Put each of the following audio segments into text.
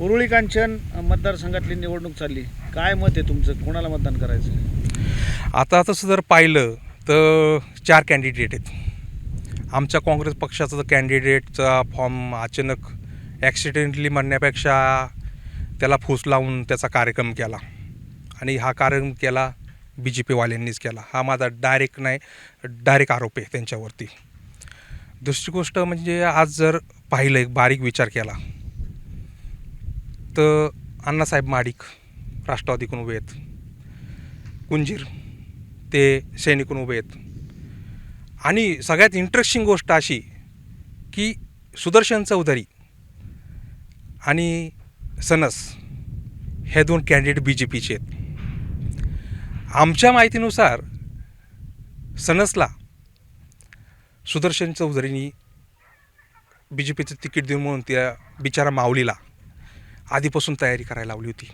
उरुळी कांचन मतदारसंघातली निवडणूक चालली. काय मत आहे तुमचं? कोणाला मतदान करायचं आता तसं जर पाहिलं तर चार कॅन्डिडेट आहेत. आमच्या काँग्रेस पक्षाचा तर कॅन्डिडेटचा फॉर्म अचानक ॲक्सिडेंटली म्हणण्यापेक्षा त्याला फूस लावून त्याचा कार्यक्रम केला. आणि हा कार्यक्रम केला बी जे पीवाल्यांनीच केला. हा माझा डायरेक्ट नाही डायरेक्ट आरोप आहे त्यांच्यावरती. दुसरी गोष्ट म्हणजे आज जर पाहिलं एक बारीक विचार केला. तर अण्णासाहेब माडिक राष्ट्रवादीकडून उभे आहेत. कुंजीर ते सैनिकून उभे आहेत. आणि सगळ्यात इंटरेस्टिंग गोष्ट अशी की सुदर्शन चौधरी आणि सनस हे दोन कॅन्डिडेट बी जे पीचे आहेत. आमच्या माहितीनुसार सनसला सुदर्शन चौधरींनी बी जे पीचं तिकीट देऊन म्हणून त्या बिचारा माऊलीला आधीपासून तयारी करायला लावली होती.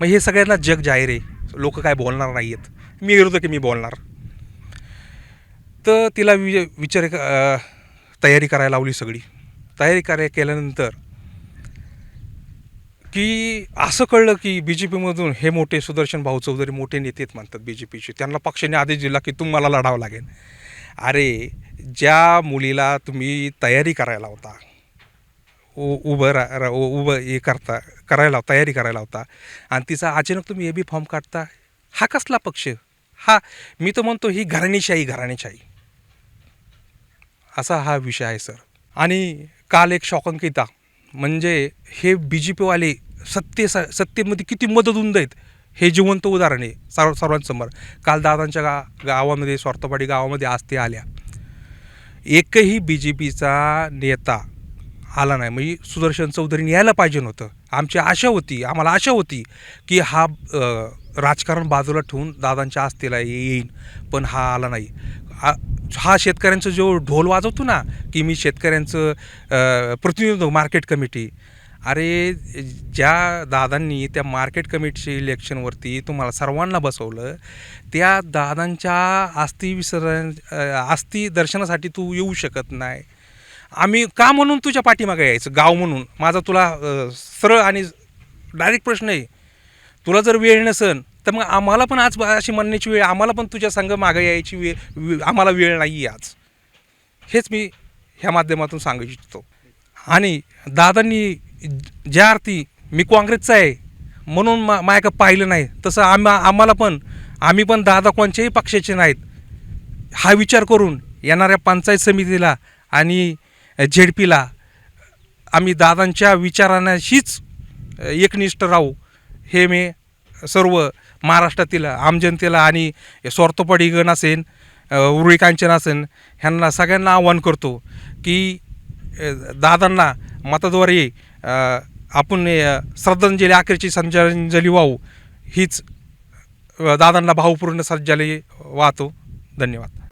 मग हे सगळ्यांना जग जाहीर आहे. लोक काय बोलणार नाही आहेत मी विरोध की मी बोलणार. तर तिला वि विचार तयारी करायला लावली सगळी. तयारी कराय केल्यानंतर की असं कळलं की बी जे पीमधून हे मोठे सुदर्शन भाऊ चौधरी मोठे नेते आहेत म्हणतात बी जे पीचे. त्यांना पक्षाने आदेश दिला की तुम्हाला लढावं लागेल. अरे ज्या मुलीला तुम्ही तयारी करायला होता उभं रा रा- उभं हे करता करायला तयारी करायला होता आणि तिचा अचानक तुम्ही ए बी फॉर्म काढता हा कसला पक्ष? हा मी तर म्हणतो ही घराणीशाही घराणीशाही. असा हा विषय आहे सर. आणि काल एक शॉकंकिता म्हणजे हे बी जे पीवाले सत्ते स सत्तेमध्ये किती मदत होऊन देत हे जिवंत उदाहरण आहे सर्व सर्वांसमोर. काल दादांच्या गा गावामध्ये स्वार्थपाडी गावामध्ये आज ते आल्या. एकही बी जे पीचा नेता आला नाही. म्हणजे सुदर्शन चौधरीने यायला पाहिजे नव्हतं. आमची आशा होती आम्हाला आशा होती की हा राजकारण बाजूला ठेवून दादांच्या आस्थेला येईन. पण हा आला नाही. हा शेतकऱ्यांचं जो ढोल वाजवतो ना की मी शेतकऱ्यांचं प्रतिनिधित्व मार्केट कमिटी. अरे ज्या दादांनी त्या मार्केट कमिटीच्या इलेक्शनवरती तुम्हाला सर्वांना बसवलं त्या दादांच्या आस्थी विसर आस्थी दर्शनासाठी तू येऊ शकत नाही. आम्ही का म्हणून तुझ्या पाठीमागे यायचं? गाव म्हणून. माझा तुला सरळ आणि डायरेक्ट प्रश्न आहे. तुला जर वेळ नसन तर मग आम्हाला पण आज अशी म्हणण्याची वेळ आम्हाला पण तुझ्या संघ मागे यायची वेळ आम्हाला वेळ नाही आहे आज. हेच मी ह्या माध्यमातून सांगू इच्छितो. आणि दादांनी ज्या अर्थी मी काँग्रेसचा आहे म्हणून मा मायका पाहिलं नाही तसं आम्हा आम्हाला पण आम्ही पण दादा कोणत्याही पक्षाचे नाहीत. हा विचार करून येणाऱ्या पंचायत समितीला आणि झेड पीला आम्ही दादांच्या विचारांशीच एकनिष्ठ राहू. हे मी सर्व महाराष्ट्रातील आमजनतेला आणि स्वार्थपडी गण असेल असेन असेल ह्यांना सगळ्यांना आव्हान करतो की दादांना मताद्वारे आपण श्रद्धांजली अखेरची संजली वाहू. हीच दादांना भावपूर्ण श्रद्धांजली वाहतो. धन्यवाद.